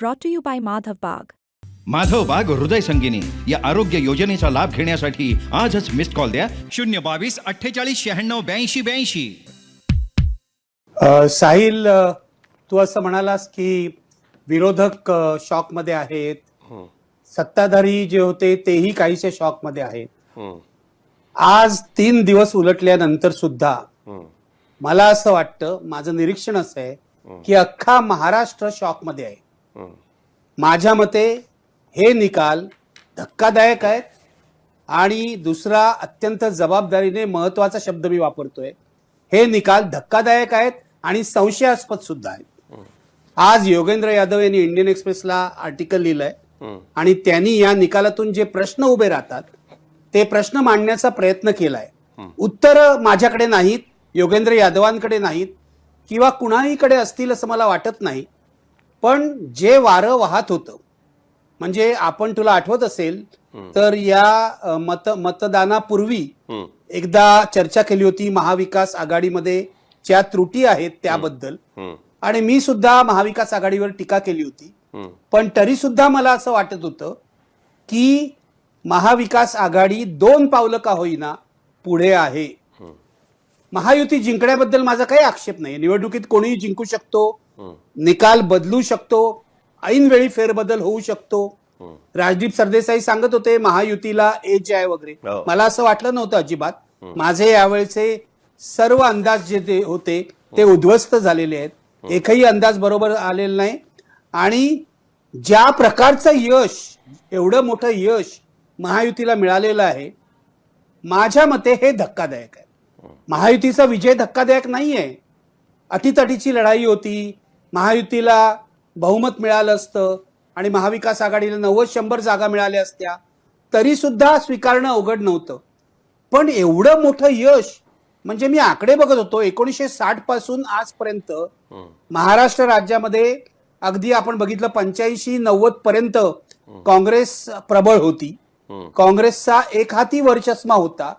brought to you by Madhav Bagh. Madhav बाग हृदय संगिनी या आरोग्य योजनेचा लाभ घेण्यासाठी आजच मिस्ड कॉल द्या. शून्य बावीस अठ्ठेचाळीस शहाण्णव ब्याऐंशी ब्याऐंशी. अ, साहिल अ, तू असं म्हणालास की विरोधक अ, शॉकमध्ये आहेत. सत्ताधारी जे होते तेही काहीसे शॉकमध्ये आहेत. आज तीन दिवस उलटल्यानंतर सुद्धा मला असं वाटतं माझं निरीक्षण असं आहे की अख्खा महाराष्ट्र शॉकमध्ये आहे. माझ्या मते हे निकाल धक्कादायक आहेत. आणि दुसरा अत्यंत जबाबदारीने महत्त्वाचा शब्द मी वापरतोय. हे निकाल धक्कादायक आहेत आणि संशयास्पद सुद्धा आहेत. आज योगेंद्र यादव यांनी इंडियन एक्सप्रेसला आर्टिकल लिहिलंय. आणि त्यांनी या निकालातून जे प्रश्न उभे राहतात ते प्रश्न मांडण्याचा प्रयत्न केलाय. उत्तर माझ्याकडे नाहीत योगेंद्र यादवांकडे नाहीत किंवा कुणाहीकडे असतील असं मला वाटत नाही. पण जे वारं वाहत होतं म्हणजे आपण तुला आठवत असेल तर या मत मतदानापूर्वी एकदा चर्चा केली होती महाविकास आघाडीमध्ये ज्या त्रुटी आहेत त्याबद्दल. आणि मी सुद्धा महाविकास आघाडीवर टीका केली होती. पण तरी सुद्धा मला असं वाटत होतं की महाविकास आघाडी दोन पावलं का होईना पुढे आहे. महायुती जिंकण्याबद्दल माझा काही आक्षेप नाही निवडणुकीत कोणीही जिंकू शकतो. निकाल बदलू शकतो. ऐनवेळी फेरबदल होऊ शकतो. राजदीप सरदेसाई सांगत होते महायुतीला एज आहे वगैरे. मला असं वाटलं नव्हतं अजिबात. माझे यावेळचे सर्व अंदाज जे होते ते उद्ध्वस्त झालेले आहेत. एकही अंदाज बरोबर आलेला नाही. आणि ज्या प्रकारचं यश एवढं मोठं यश महायुतीला मिळालेलं आहे माझ्या मते हे धक्कादायक आहे. महायुतीचा विजय धक्कादायक नाहीये. अटीतटीची लढाई होती. महायुतीला बहुमत मिळालं असतं आणि महाविकास आघाडीला नव्वद शंभर जागा मिळाल्या असत्या. तरी सुद्धा स्वीकारणं अवघड नव्हतं. पण एवढं मोठं यश म्हणजे मी आकडे बघत होतो एकोणीसशे साठपासून आजपर्यंत महाराष्ट्र राज्यामध्ये अगदी आपण बघितलं पंच्याऐंशी नव्वद पर्यंत काँग्रेस प्रबळ होती. काँग्रेसचा एक हाती वर्चस्मा होता.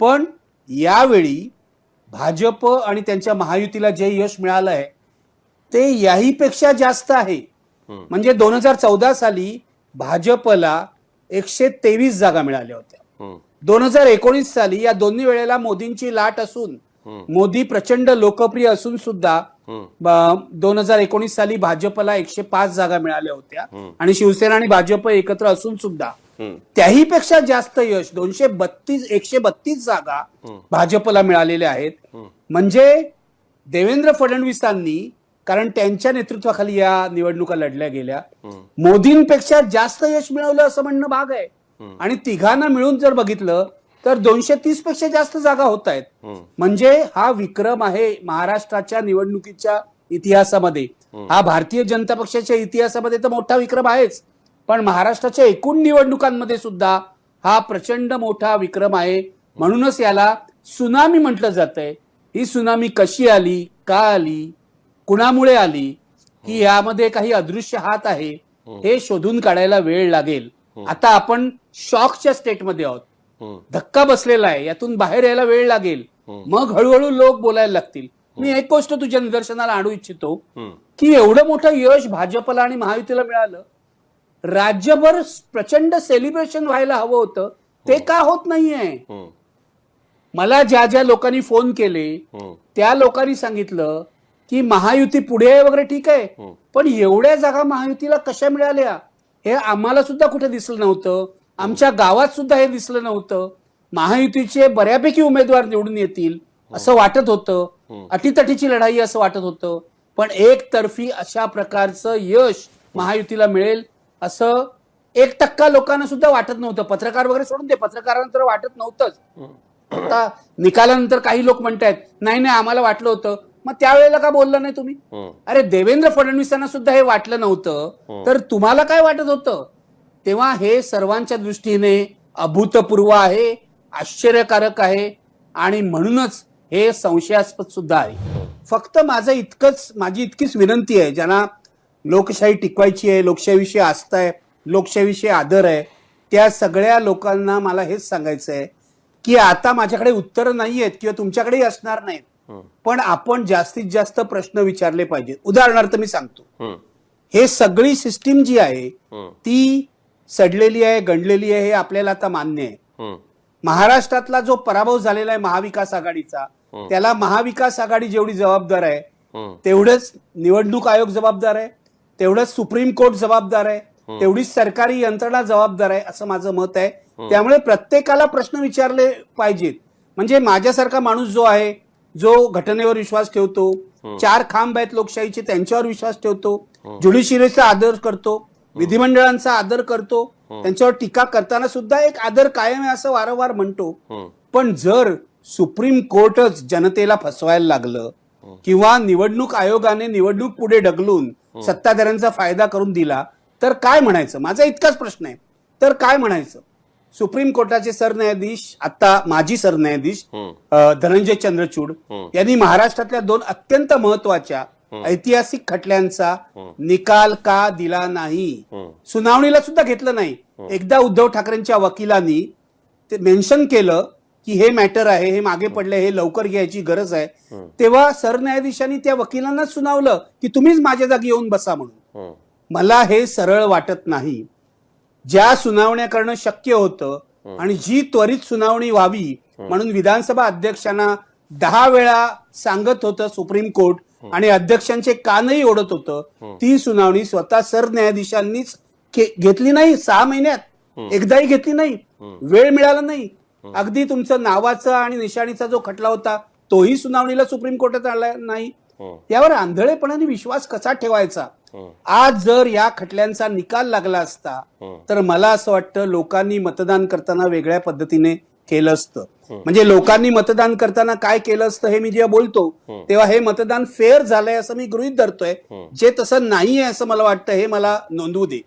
पण यावेळी भाजप आणि त्यांच्या महायुतीला जे यश मिळालं आहे ते याहीपेक्षा जास्त आहे. म्हणजे दोन हजार चौदा साली भाजपला एकशे तेवीस जागा मिळाल्या होत्या. दोन हजार एकोणीस साली या दोन्ही वेळेला मोदींची लाट असून मोदी प्रचंड लोकप्रिय असून सुद्धा दोन हजार एकोणीस साली भाजपला एकशे पाच जागा मिळाल्या होत्या. आणि शिवसेना आणि भाजप एकत्र असून सुद्धा त्याही पेक्षा जास्त यश दोनशे बत्तीस एकशे बत्तीस जागा भाजपला मिळालेल्या आहेत. म्हणजे देवेंद्र फडणवीसांनी कारण त्यांच्या नेतृत्वाखाली या निवडणुका लढल्या गेल्या मोदींपेक्षा जास्त यश मिळवलं असं म्हणणं भाग आहे. आणि तिघांना मिळून जर बघितलं तर दोनशे तीसपेक्षा जास्त जागा होत आहेत. म्हणजे हा विक्रम आहे महाराष्ट्राच्या निवडणुकीच्या इतिहासामध्ये. हा भारतीय जनता पक्षाच्या इतिहासामध्ये तर मोठा विक्रम आहेच. पण महाराष्ट्राच्या एकूण निवडणुकांमध्ये सुद्धा हा प्रचंड मोठा विक्रम आहे. म्हणूनच याला सुनामी म्हटलं जात आहे ही सुनामी कशी आली का आली कुणामुळे आली की यामध्ये काही अदृश्य हात आहे हे. शोधून काढायला वेळ लागेल. आता आपण शॉकच्या स्टेटमध्ये आहोत. धक्का बसलेला आहे यातून बाहेर यायला वेळ लागेल. मग हळूहळू लोक बोलायला लागतील. मी एक गोष्ट तुझ्या निदर्शनाला आणू इच्छितो की एवढं मोठं यश भाजपला आणि महायुतीला मिळालं राज्यभर प्रचंड सेलिब्रेशन व्हायला हवं होतं. ते का होत नाहीये? मला ज्या ज्या लोकांनी फोन केले त्या लोकांनी सांगितलं की महायुती पुढे आहे वगैरे ठीक आहे. पण एवढ्या जागा महायुतीला कशा मिळाल्या? हे आम्हाला सुद्धा कुठे दिसलं नव्हतं. आमच्या गावात सुद्धा हे दिसलं नव्हतं. महायुतीचे बऱ्यापैकी उमेदवार निवडून येतील असं वाटत होतं. अटीतटीची लढाई असं वाटत होतं. पण एकतर्फी अशा प्रकारचं यश महायुतीला मिळेल. असं एक टक्का लोकांना सुद्धा वाटत नव्हतं. पत्रकार वगैरे सोडून दे. पत्रकारांना तर वाटत नव्हतंच. आता निकालानंतर काही लोक म्हणतायत नाही नाही आम्हाला वाटलं होतं. मग त्यावेळेला का बोलला नाही तुम्ही? अरे देवेंद्र फडणवीसांना सुद्धा हे वाटलं नव्हतं. तर तुम्हाला काय वाटत होतं? तेव्हा हे सर्वांच्या दृष्टीने अभूतपूर्व आहे आश्चर्यकारक आहे आणि म्हणूनच हे संशयास्पद सुद्धा आहे. फक्त माझं इतकंच माझी इतकीच विनंती आहे ज्यांना लोकशाही टिकवायची आहे लोकशाहीविषयी आस्था आहे लोकशाहीविषयी आदर आहे त्या सगळ्या लोकांना मला हेच सांगायचं आहे की आता माझ्याकडे उत्तर नाही आहेत किंवा तुमच्याकडेही असणार नाहीत. पण आपण जास्तीत जास्त प्रश्न विचारले पाहिजेत. उदाहरणार्थ मी सांगतो. हे. सगळी सिस्टीम जी आहे ती सडलेली आहे गंडलेली आहे हे आपल्याला आता मान्य आहे. महाराष्ट्रातला जो पराभव झालेला आहे महाविकास आघाडीचा. त्याला महाविकास आघाडी जेवढी जबाबदार आहे तेवढंच निवडणूक आयोग जबाबदार आहे तेवढंच सुप्रीम कोर्ट जबाबदार आहे तेवढीच सरकारी यंत्रणा जबाबदार आहे असं माझं मत आहे. त्यामुळे प्रत्येकाला प्रश्न विचारले पाहिजेत. म्हणजे माझ्यासारखा माणूस जो आहे जो घटनेवर विश्वास ठेवतो चार खांब आहेत लोकशाहीचे त्यांच्यावर विश्वास ठेवतो ज्युडिशियरीचा आदर करतो विधिमंडळांचा आदर करतो त्यांच्यावर टीका करताना सुद्धा एक आदर कायम आहे असं वारंवार म्हणतो. पण जर सुप्रीम कोर्टच जनतेला फसवायला लागलं किंवा निवडणूक आयोगाने निवडणूक पुढे ढकलून सत्ताधाऱ्यांचा फायदा करून दिला तर काय म्हणायचं? माझा इतकाच प्रश्न आहे. तर काय म्हणायचं? सुप्रीम कोर्टाचे सरन्यायाधीश आता माजी सरन्यायाधीश धनंजय चंद्रचूड. यांनी महाराष्ट्रातल्या दोन अत्यंत महत्त्वाच्या ऐतिहासिक खटल्यांचा निकाल का दिला नाही. सुनावणीला सुद्धा घेतलं नाही. एकदा उद्धव ठाकरेंच्या वकिलांनी ते मेन्शन केलं की हे मॅटर आहे हे मागे पडले हे लवकर घ्यायची गरज आहे. तेव्हा सरन्यायाधीशांनी त्या वकिलांना सुनावलं की तुम्हीच माझ्या जागी येऊन बसा म्हणून. मला हे सरळ वाटत नाही. ज्या सुनावण्या करणं शक्य होतं आणि जी त्वरित सुनावणी व्हावी म्हणून विधानसभा अध्यक्षांना दहा वेळा सांगत होतं सुप्रीम कोर्ट आणि अध्यक्षांचे कानही ओढत होतं. ती सुनावणी स्वतः सरन्यायाधीशांनीच घेतली नाही सहा महिन्यात. एकदाही घेतली नाही. वेळ मिळाला नाही. अगदी तुमचं नावाचा आणि निशाणीचा जो खटला होता तोही सुनावणीला सुप्रीम कोर्टात आला नाही. हं, यावर आंधळेपणाने विश्वास कसा ठेवायचा? हं, आज जर या खटल्यांचा निकाल लागला असता हं. तर मला असं वाटतं लोकांनी मतदान करताना वेगळ्या पद्धतीने केलं असतं. म्हणजे लोकांनी मतदान करताना काय केलं असतं हे मी जेव्हा बोलतो तेव्हा हे मतदान फेअर झालंय असं मी गृहित धरतोय. जे तसं नाही आहे असं मला वाटतं हे मला नोंदवू दे.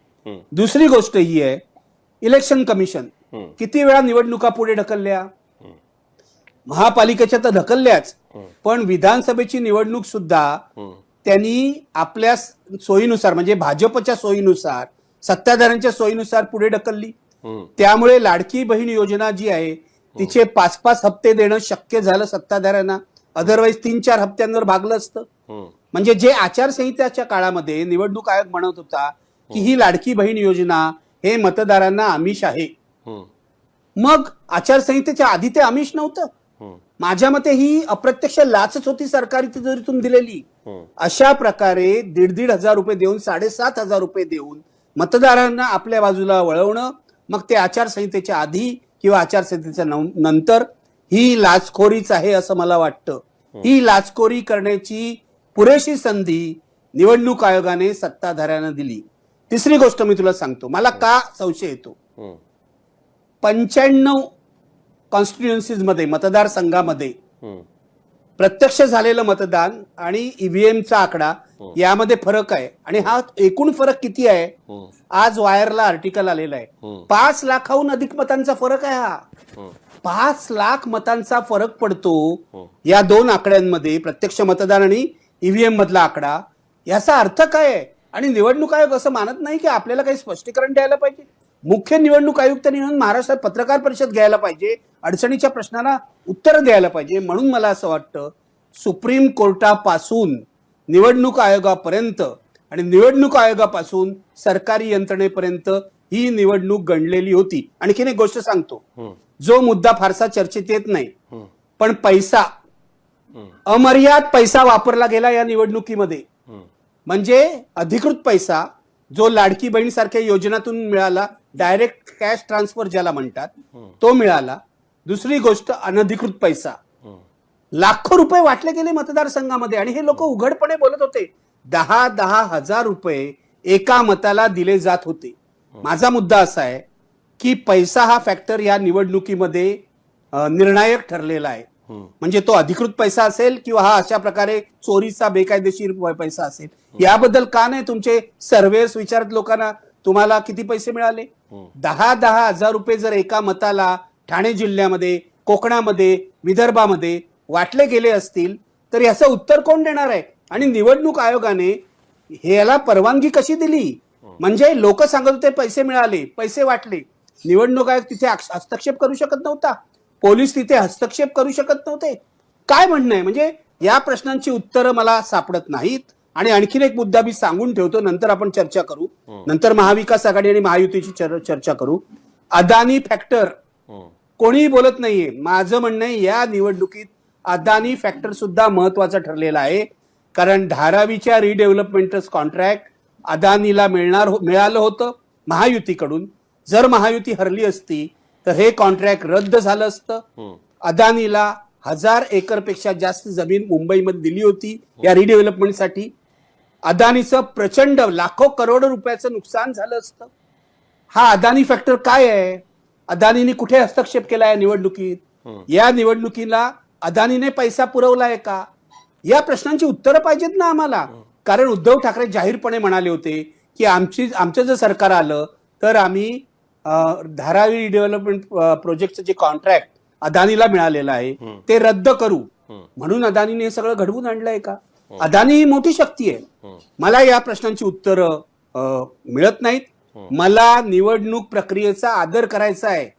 दुसरी गोष्ट ही आहे इलेक्शन कमिशन. किती वेळा निवडणुका पुढे ढकलल्या? महापालिकेच्या तर ढकलल्याच. पण विधानसभेची निवडणूक सुद्धा त्यांनी आपल्या सोयीनुसार म्हणजे भाजपच्या सोयीनुसार सत्ताधाऱ्यांच्या सोयीनुसार पुढे ढकलली. त्यामुळे लाडकी बहीण योजना जी आहे तिचे पाच पाच हप्ते देणं शक्य झालं सत्ताधाऱ्यांना. अदरवाईज तीन चार हप्त्यांवर भागलं असतं. म्हणजे जे आचारसंहिताच्या काळामध्ये निवडणूक आयोग म्हणत होता की ही लाडकी बहीण योजना हे मतदारांना आमिष आहे. मग आचारसंहितेच्या आधी ते आमिष नव्हतं? माझ्या मते ही अप्रत्यक्ष लाचच होती सरकारी तिजोरीतून दिलेली. अशा प्रकारे दीड दीड हजार रुपये देऊन साडेसात हजार रुपये देऊन मतदारांना आपल्या बाजूला वळवणं मग ते आचारसंहितेच्या आधी किंवा आचारसंहितेच्या नंतर ही लाचखोरीच आहे असं मला वाटतं. ही लाचखोरी करण्याची पुरेशी संधी निवडणूक आयोगाने सत्ताधाऱ्यांना दिली. तिसरी गोष्ट मी तुला सांगतो. मला का संशय येतो? पंच्याण्णव कॉन्स्टिट्युएन्सीजमध्ये मतदारसंघामध्ये प्रत्यक्ष झालेलं मतदान आणि ईव्हीएमचा आकडा यामध्ये फरक आहे. आणि हा एकूण फरक किती आहे? हं, आज वायरला आर्टिकल आलेला आहे. पाच लाखाहून अधिक मतांचा फरक आहे हा. हं, पाच लाख मतांचा फरक पडतो. या दोन आकड्यांमध्ये प्रत्यक्ष मतदान आणि ईव्हीएम मधला आकडा. याचा अर्थ काय आहे? आणि निवडणूक आयोग असं मानत नाही की आपल्याला काही स्पष्टीकरण द्यायला पाहिजे? मुख्य निवडणूक आयुक्तांनी म्हणून महाराष्ट्रात पत्रकार परिषद घ्यायला पाहिजे अडचणीच्या प्रश्नांना उत्तर द्यायला पाहिजे म्हणून मला असं वाटतं सुप्रीम कोर्टापासून निवडणूक आयोगापर्यंत आणि निवडणूक आयोगापासून सरकारी यंत्रणेपर्यंत ही निवडणूक गणलेली होती. आणखीन एक गोष्ट सांगतो. जो मुद्दा फारसा चर्चेत येत नाही पण पैसा अमर्याद पैसा वापरला गेला या निवडणुकीमध्ये. म्हणजे अधिकृत पैसा जो लाडकी बहीण सारख्या योजनातून मिळाला डायरेक्ट कॅश ट्रान्सफर ज्याला म्हणतात तो मिळाला. दुसरी गोष्ट अनधिकृत पैसा. लाखो रुपये वाटले गेले मतदारसंघामध्ये आणि हे लोक उघडपणे बोलत होते. दहा दहा हजार रुपये एका मताला दिले जात होते. माझा मुद्दा असा आहे की पैसा हा फॅक्टर या निवडणुकीमध्ये निर्णायक ठरलेला आहे. म्हणजे तो अधिकृत पैसा असेल किंवा हा अशा प्रकारे चोरीचा बेकायदेशीर पैसा असेल. याबद्दल का नाही तुमचे सर्वेस विचारत लोकांना? तुम्हाला किती पैसे मिळाले? दहा दहा हजार रुपये जर एका मताला ठाणे जिल्ह्यामध्ये कोकणामध्ये विदर्भामध्ये वाटले गेले असतील तर याचं उत्तर कोण देणार आहे? आणि निवडणूक आयोगाने ह्याला परवानगी कशी दिली? म्हणजे लोक सांगत होते पैसे मिळाले पैसे वाटले. निवडणूक आयोग तिथे हस- हस्तक्षेप करू शकत नव्हता. पोलीस तिथे हस्तक्षेप करू शकत नव्हते. काय म्हणणं आहे? म्हणजे या प्रश्नांची उत्तरं मला सापडत नाहीत. आणि आणखीन एक मुद्दा मी सांगून ठेवतो नंतर आपण चर्चा करू. नंतर महाविकास आघाडी आणि महायुतीची चर- चर्चा करू. अदानी फॅक्टर कोणीही बोलत नाहीये. माझं म्हणणं आहे या निवडणुकीत अदानी फॅक्टर सुद्धा महत्त्वाचा ठरलेला आहे. कारण धारावीच्या रिडेव्हलपमेंटच कॉन्ट्रॅक्ट अदानीला मिळणार हो- मिळालं होतं महायुतीकडून. जर महायुती हरली असती तर हे कॉन्ट्रॅक्ट रद्द झालं असतं. अदानीला हजार एकरपेक्षा जास्त जमीन मुंबईमध्ये दिली होती. या रिडेव्हलपमेंटसाठी अदानीचं प्रचंड लाखो करोड रुपयाचं नुकसान झालं असतं. हा अदानी फॅक्टर काय आहे? अदानीने कुठे हस्तक्षेप केला या निवडणुकीत? या निवडणुकीला अदानीने पैसा पुरवलाय का? या प्रश्नांची उत्तरं पाहिजेत ना आम्हाला. कारण उद्धव ठाकरे जाहीरपणे म्हणाले होते की आमची आमचं जर सरकार आलं तर आम्ही धारावी डेव्हलपमेंट प्रोजेक्टचं जे कॉन्ट्रॅक्ट अदानीला मिळालेलं आहे ते रद्द करू. म्हणून अदानीने हे सगळं घडवून आणलंय का? अदानी ही मोठी शक्ती आहे. मला या प्रश्नांची उत्तरं मिळत नाहीत. मला निवडणूक प्रक्रियेचा आदर करायचा आहे.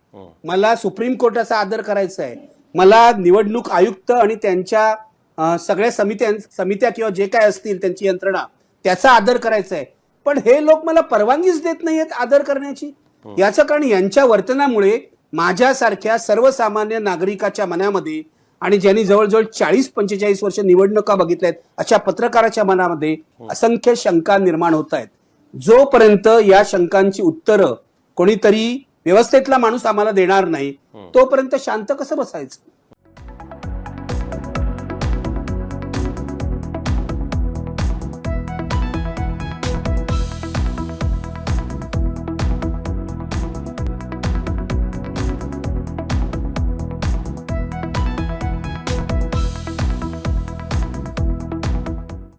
मला सुप्रीम कोर्टाचा आदर करायचा आहे. मला निवडणूक आयुक्त आणि त्यांच्या सगळ्या समित्या समित्या किंवा जे काय असतील त्यांची यंत्रणा त्याचा आदर करायचा आहे. पण हे लोक मला परवानगीच देत नाहीयेत आदर करण्याची. याचं कारण यांच्या वर्तनामुळे माझ्यासारख्या सर्वसामान्य नागरिकाच्या मनामध्ये आणि ज्यांनी जवळजवळ चाळीस पंचेचाळीस वर्ष निवडणुका बघितल्यात अशा पत्रकाराच्या मनामध्ये असंख्य शंका निर्माण होत आहेत जोपर्यंत या शंकांची उत्तरं कोणीतरी व्यवस्थेतला माणूस आम्हाला देणार नाही तोपर्यंत शांत कसं बसायचं?